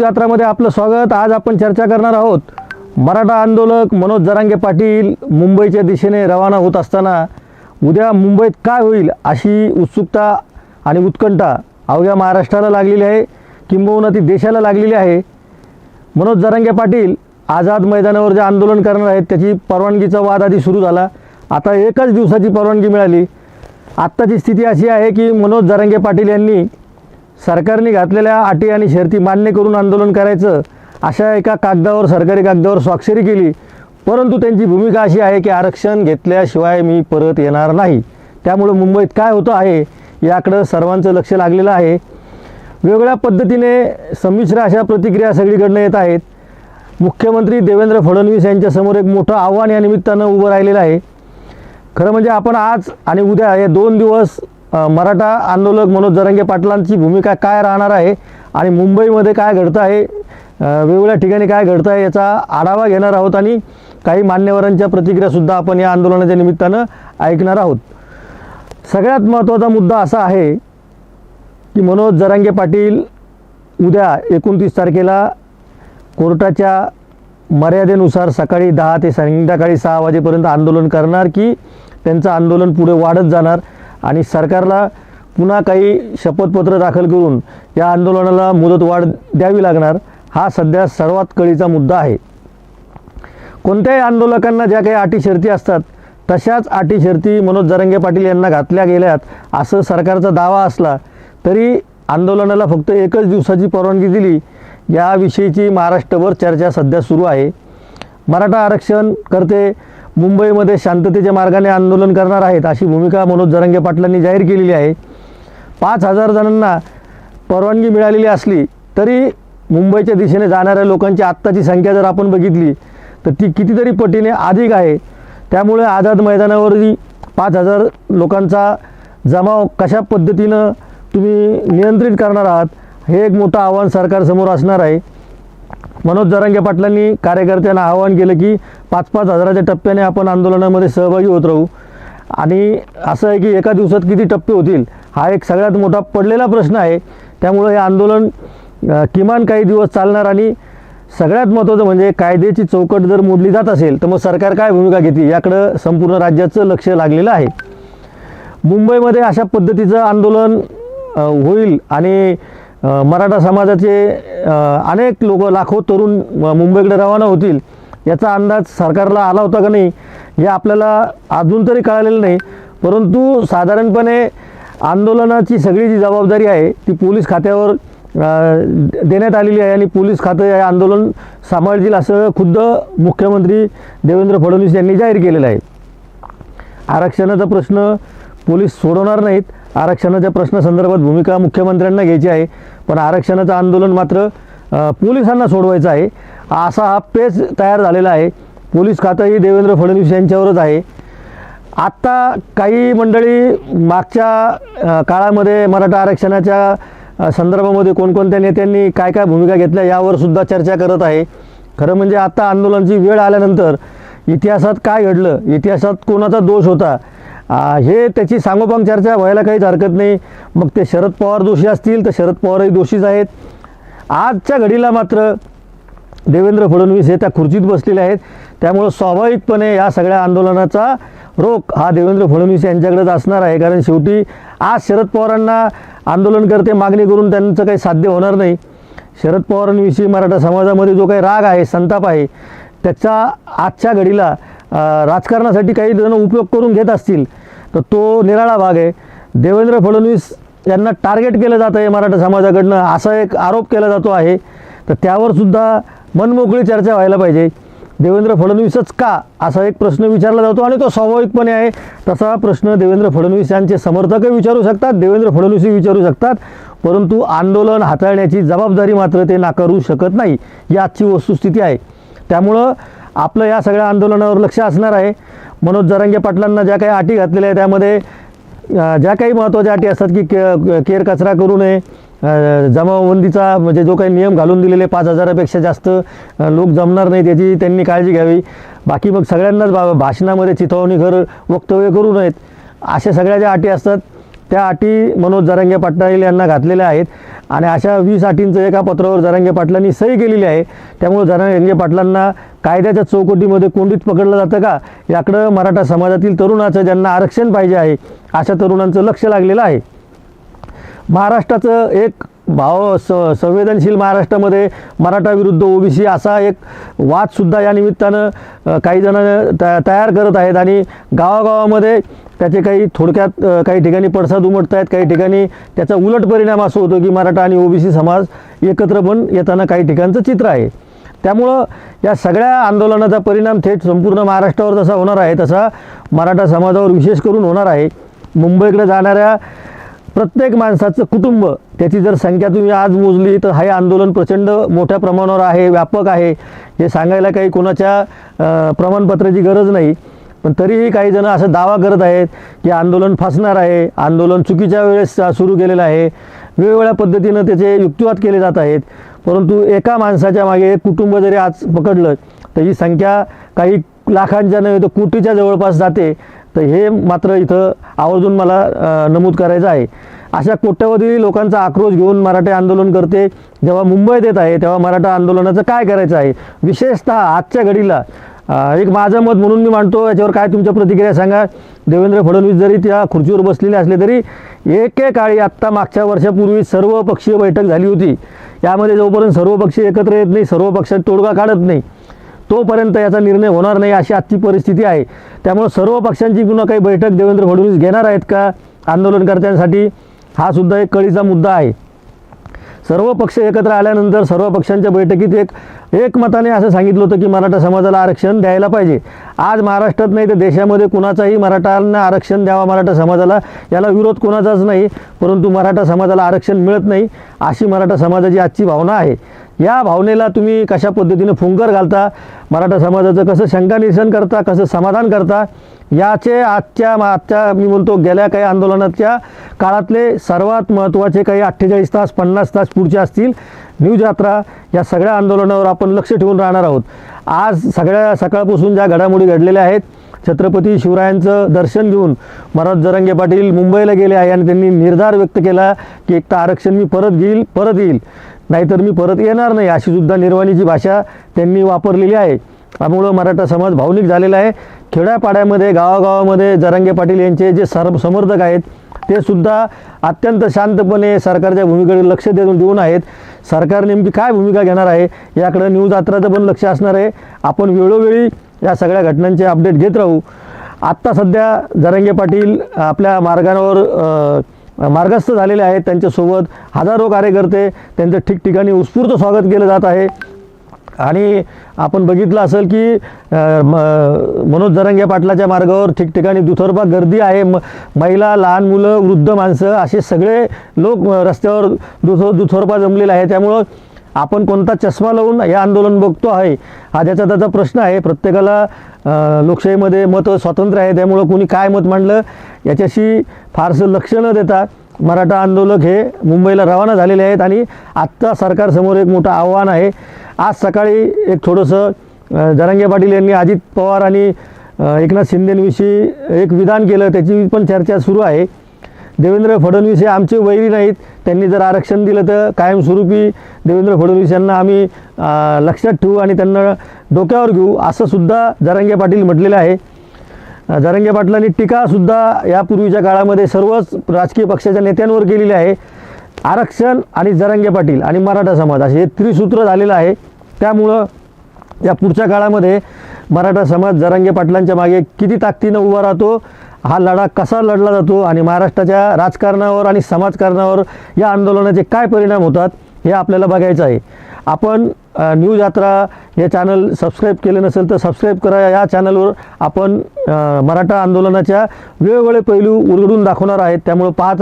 यात्रामध्ये आपलं स्वागत. आज आपण चर्चा करणार आहोत मराठा आंदोलक मनोज जरांगे पाटील मुंबईच्या दिशेने रवाना होत असताना उद्या मुंबईत काय होईल अशी उत्सुकता आणि उत्कंठा अवघ्या महाराष्ट्राला लागलेली आहे किंबहुना ती देशाला लागलेली आहे. मनोज जरांगे पाटील आझाद मैदानावर जे आंदोलन करणार आहेत त्याची परवानगीचा वाद आधी सुरू झाला. आता एकच दिवसाची परवानगी मिळाली. आत्ताची स्थिती अशी आहे की मनोज जरांगे पाटील यांनी सरकारने घातलेल्या अटी आणि शर्ती मान्य करून आंदोलन करायचं अशा एका कागदावर सरकारी कागदावर स्वाक्षरी केली. परंतु त्यांची भूमिका अशी आहे की आरक्षण घेतल्याशिवाय मी परत येणार नाही. त्यामुळं मुंबईत काय होतं आहे याकडं सर्वांचं लक्ष लागलेलं आहे. वेगळ्या पद्धतीने संमिश्र अशा प्रतिक्रिया सगळीकडनं येत आहेत. मुख्यमंत्री देवेंद्र फडणवीस यांच्यासमोर एक मोठं आव्हान या निमित्तानं उभं राहिलेलं आहे. खरं म्हणजे आपण आज आणि उद्या हे दोन दिवस मराठा आंदोलक मनोज जरंगे पाटलांची भूमिका काय राहणार आहे आणि मुंबईमध्ये काय घडतं आहे वेगवेगळ्या ठिकाणी काय घडतं आहे याचा आढावा घेणार आहोत आणि काही मान्यवरांच्या प्रतिक्रियासुद्धा आपण या आंदोलनाच्या निमित्तानं ऐकणार आहोत. सगळ्यात महत्त्वाचा मुद्दा असा आहे की मनोज जरांगे पाटील उद्या एकोणतीस तारखेला कोर्टाच्या मर्यादेनुसार सकाळी दहा ते संध्याकाळी सहा वाजेपर्यंत आंदोलन करणार की त्यांचं आंदोलन पुढे वाढत जाणार आणि सरकारला पुन्हा काही शपथपत्र दाखल करून या आंदोलनाला मुदतवाढ द्यावी लागणार हा सध्या सर्वात कळीचा मुद्दा आहे. कोणत्याही आंदोलकांना ज्या काही अटी शर्ती असतात तशाच अटी शर्ती मनोज जरंगे पाटील यांना घातल्या गेल्यात असं सरकारचा दावा असला तरी आंदोलनाला फक्त एकच दिवसाची परवानगी दिली याविषयीची महाराष्ट्रभर चर्चा सध्या सुरू आहे. मराठा आरक्षण करते मुंबईमध्ये शांततेच्या मार्गाने आंदोलन करणार आहेत अशी भूमिका मनोज जरंगे पाटलांनी जाहीर केलेली आहे. पाच हजार जणांना परवानगी मिळालेली असली तरी मुंबईच्या दिशेने जाणाऱ्या लोकांची आत्ताची संख्या जर आपण बघितली तर ती कितीतरी पटीने अधिक आहे. त्यामुळे आझाद मैदानावरही पाच हजार लोकांचा जमाव कशा पद्धतीनं तुम्ही नियंत्रित करणार आहात हे एक मोठं आव्हान सरकारसमोर असणार आहे. मनोज जरांगे पाटलांनी कार्यकर्त्यांना आवाहन केलं की पाच पाच हजाराच्या टप्प्याने आपण आंदोलनामध्ये सहभागी होत राहू. आणि असं आहे की एका दिवसात किती टप्पे होतील हा एक सगळ्यात मोठा पडलेला प्रश्न आहे. त्यामुळं हे आंदोलन किमान काही दिवस चालणार आणि सगळ्यात महत्त्वाचं म्हणजे कायद्याची चौकट जर मोडली जात असेल तर मग सरकार काय भूमिका घेते याकडं संपूर्ण राज्याचं लक्ष लागलेलं आहे. मुंबईमध्ये अशा पद्धतीचं आंदोलन होईल आणि मराठा समाजाचे अनेक लोक लाखो तरुण मुंबईकडे रवाना होतील याचा अंदाज सरकारला आला होता का नाही हे आपल्याला अजून तरी कळालेलं नाही. परंतु साधारणपणे आंदोलनाची सगळी जी जबाबदारी आहे ती पोलीस खात्यावर देण्यात आलेली आहे आणि पोलीस खातं हे आंदोलन सांभाळतील असं खुद्द मुख्यमंत्री देवेंद्र फडणवीस यांनी जाहीर केलेलं आहे. आरक्षणाचा प्रश्न पोलीस सोडवणार नाहीत. आरक्षणाच्या प्रश्नासंदर्भात भूमिका मुख्यमंत्र्यांना घ्यायची आहे. पण आरक्षणाचं आंदोलन मात्र पोलिसांना सोडवायचं आहे. असा हा पेच तयार झालेला आहे. पोलीस खातंही देवेंद्र फडणवीस यांच्यावरच आहे. आत्ता काही मंडळी मागच्या काळामध्ये मराठा आरक्षणाच्या संदर्भामध्ये कोणकोणत्या नेत्यांनी काय काय भूमिका घेतल्या यावर सुद्धा चर्चा करत आहे. खरं म्हणजे आत्ता आंदोलनाची वेळ आल्यानंतर इतिहासात काय घडलं इतिहासात कोणाचा दोष होता हे त्याची सांगोपांग चर्चा व्हायला काहीच हरकत नाही. मग ते शरद पवार दोषी असतील तर शरद पवारही दोषीच आहेत. आजच्या घडीला मात्र देवेंद्र फडणवीस हे त्या खुर्चीत बसलेले आहेत. त्यामुळं स्वाभाविकपणे या सगळ्या आंदोलनाचा रोख हा देवेंद्र फडणवीस यांच्याकडेच असणार आहे. कारण शेवटी आज शरद पवारांना आंदोलनकर्ते मागणी करून त्यांचं काही साध्य होणार नाही. शरद पवारांविषयी मराठा समाजामध्ये जो काही राग आहे संताप आहे त्याचा आजच्या घडीला राजकारणासाठी काही जण उपयोग करून घेत असतील तर तो निराळा भाग आहे. देवेंद्र फडणवीस यांना टार्गेट केलं जातं आहे मराठा समाजाकडनं असा एक आरोप केला जातो आहे. तर त्यावरसुद्धा मनमोकळी चर्चा व्हायला पाहिजे. देवेंद्र फडणवीसच का असा एक प्रश्न विचारला जातो आणि तो स्वाभाविकपणे आहे. तसा प्रश्न देवेंद्र फडणवीस यांचे समर्थकही विचारू शकतात देवेंद्र फडणवीसही विचारू शकतात. परंतु आंदोलन हाताळण्याची जबाबदारी मात्र ते नाकारू शकत नाही. ही आजची वस्तुस्थिती आहे. त्यामुळं आपलं या सगळ्या आंदोलनावर लक्ष असणार आहे. मनोज जरांगे पाटलांना ज्या काही अटी घातलेल्या आहेत त्यामध्ये ज्या काही महत्त्वाच्या अटी असतात की के केर कचरा करू नये जमावबंदीचा म्हणजे जो काही नियम घालून दिलेले पाच हजारापेक्षा जास्त लोक जमणार नाही त्याची त्यांनी काळजी घ्यावी. बाकी मग सगळ्यांनाच भा भाषणामध्ये चिथावणी घर वक्तव्य करू नयेत. अशा सगळ्या ज्या अटी असतात त्या अटी मनोज जरांगे पाटील यांना घातलेल्या आहेत. आणि अशा वीस अटींचं एका पत्रावर जरांगे पाटलांनी सही केलेली आहे. त्यामुळे जरांगे पाटलांना कायद्याच्या चौकटीमध्ये कोंडीत पकडलं जातं का? याकडं मराठा समाजातील तरुणाचं ज्यांना आरक्षण पाहिजे आहे अशा तरुणांचं लक्ष लागलेलं आहे. महाराष्ट्राचं एक भाव स संवेदनशील महाराष्ट्रामध्ये मराठा विरुद्ध ओबीसी असा एक वादसुद्धा या निमित्तानं काही जण तयार करत आहेत. आणि गावागावामध्ये त्याचे काही थोडक्यात काही ठिकाणी पडसाद उमटत आहेत काही ठिकाणी त्याचा उलट परिणाम असं होतो की मराठा आणि ओबीसी समाज एकत्र पण येताना काही ठिकाणचं चित्र आहे. त्यामुळं या सगळ्या आंदोलनाचा परिणाम थेट संपूर्ण महाराष्ट्रावर जसा होणार आहे तसा मराठा समाजावर विशेष करून होणार आहे. मुंबईकडे जाणाऱ्या प्रत्येक माणसाचं कुटुंब त्याची जर संख्या तुम्ही आज मोजली तर हे आंदोलन प्रचंड मोठ्या प्रमाणावर आहे व्यापक आहे. हे सांगायला काही कोणाच्या प्रमाणपत्राची गरज नाही. पण तरीही काही जण असं दावा करत आहेत की आंदोलन फसणार आहे आंदोलन चुकीच्या वेळेस सुरू केलेलं आहे. वेगवेगळ्या पद्धतीनं त्याचे युक्तिवाद केले जात आहेत. परंतु एका माणसाच्या मागे एक कुटुंब जरी आज पकडलं तर ही संख्या काही लाखांच्या नव्हे तर कोटीच्या जवळपास जाते. तर हे मात्र इथं आवर्जून मला नमूद करायचं आहे. अशा कोट्यवधी लोकांचा आक्रोश घेऊन मराठा आंदोलन करते जेव्हा मुंबईत येत आहे तेव्हा मराठा आंदोलनाचं काय करायचं आहे? विशेषतः आजच्या घडीला एक माझं मत म्हणून मी मांडतो याच्यावर काय तुमच्या प्रतिक्रिया सांगा. देवेंद्र फडणवीस जरी त्या खुर्चीवर बसलेले असले तरी एकेकाळी आत्ता मागच्या वर्षापूर्वी सर्व पक्षीय बैठक झाली होती. यामध्ये जोपर्यंत सर्व पक्ष एकत्र येत नाही सर्व पक्षात तोडगा काढत नाही तोपर्यंत याचा निर्णय होणार नाही अशी आजची परिस्थिती आहे. त्यामुळे सर्व पक्षांची पुन्हा काही बैठक देवेंद्र फडणवीस घेणार आहेत का आंदोलनकर्त्यांसाठी हा सुद्धा एक कळीचा मुद्दा आहे. सर्व पक्ष एकत्र आल्यानंतर सर्व पक्षांच्या बैठकीत एक एकमताने असं सांगितलं होतं की मराठा समाजाला आरक्षण द्यायला पाहिजे. आज महाराष्ट्रात नाही तर देशामध्ये कुणाचाही मराठांना आरक्षण द्यावा मराठा समाजाला याला विरोध कोणाचाच नाही परंतु मराठा समाजाला आरक्षण मिळत नाही अशी मराठा समाजाची आजची भावना आहे. या भावनेला तुम्ही कशा पद्धतीने फुंकर घालता? मराठा समाजाचं कसं शंका निरसन करता कसं समाधान करता? याचे आजच्या आजच्या मी म्हणतो गेल्या काही आंदोलनाच्या काळातले सर्वात महत्त्वाचे काही अठ्ठेचाळीस तास पन्नास तास पुढचे असतील न्यूज यात्रा या सगळ्या आंदोलनावर आपण लक्ष ठेवून राहणार आहोत. आज सगळ्या सकाळपासून ज्या घडामोडी घडलेल्या आहेत छत्रपती शिवरायांचं दर्शन घेऊन महाराज जरंगे पाटील मुंबईला गेले आहे आणि त्यांनी निर्धार व्यक्त केला की एक तर आरक्षण मी परत घेईल परत येईल. नाहीतर मी परत येणार नाही अशी सुद्धा निर्वाणीची भाषा त्यांनी वापरलेली आहे. त्यामुळं मराठा समाज भावनिक झालेला आहे. खेड्यापाड्यामध्ये गावागावामध्ये जरांगे पाटील यांचे जे सर समर्थक आहेत ते सुद्धा अत्यंत शांतपणे सरकारच्या भूमिकेकडे लक्ष देऊन देऊन आहेत. सरकार नेमकी काय भूमिका घेणार आहे याकडं न्यूज अत्राचं पण लक्ष असणार आहे. आपण वेळोवेळी या सगळ्या घटनांचे अपडेट घेत राहू. आत्ता सध्या जरांगे पाटील आपल्या मार्गावर मार्गस्थ झालेले आहेत. त्यांच्यासोबत हजारो कार्यकर्ते त्यांचं ठिकठिकाणी उत्स्फूर्त स्वागत केलं जात आहे. आणि आपण बघितलं असेल की म- मनोज जरंगे पाटलाच्या मार्गावर ठिकठिकाणी दुथरपा गर्दी आहे. म महिला लहान मुलं वृद्ध माणसं असे सगळे लोक रस्त्यावर दुथो दुथोरपा जमलेले आहे त्यामुळं आपण कोणता चष्मा लावून हे आंदोलन बघतो आहे हा त्याचा त्याचा प्रश्न आहे. प्रत्येकाला लोकशाहीमध्ये मत स्वातंत्र्य आहे त्यामुळं कोणी काय मत मांडलं याच्याशी फारसं लक्ष न देता मराठा आंदोलक हे मुंबईला रवाना झालेले आहेत आणि आत्ता सरकारसमोर एक मोठं आव्हान आहे. आज सकाळी एक थोडंसं जरांगे पाटील यांनी अजित पवार आणि एकनाथ शिंदेंविषयी एक विधान केलं त्याची पण चर्चा सुरू आहे. देवेंद्र फडणवीस हे आमचे वैरी नाहीत. त्यांनी जर आरक्षण दिलं तर कायमस्वरूपी देवेंद्र फडणवीस यांना आम्ही लक्षात ठेवू आणि त्यांना डोक्यावर घेऊ असंसुद्धा जरांगे पाटील म्हटलेलं आहे. जरंगे पाटलांनी टीकासुद्धा यापूर्वीच्या काळामध्ये सर्वच राजकीय पक्षाच्या नेत्यांवर केलेली आहे. आरक्षण आणि जरंगे पाटील आणि मराठा समाज असे हे त्रिसूत्र झालेलं आहे. त्यामुळं या पुढच्या काळामध्ये मराठा समाज जरांगे पाटलांच्या मागे किती ताकदीनं उभा राहतो हा लढा कसा लढला जातो आणि महाराष्ट्राच्या राजकारणावर आणि समाजकारणावर या आंदोलनाचे काय परिणाम होतात हे आपल्याला बघायचं आहे. आपण न्यूज यात्रा हे चॅनल सबस्क्राईब केले नसेल तर सबस्क्राईब करा. या चॅनलवर आपण मराठा आंदोलनाच्या वेगवेगळे पैलू उलगडून दाखवणार आहेत. त्यामुळे पाहत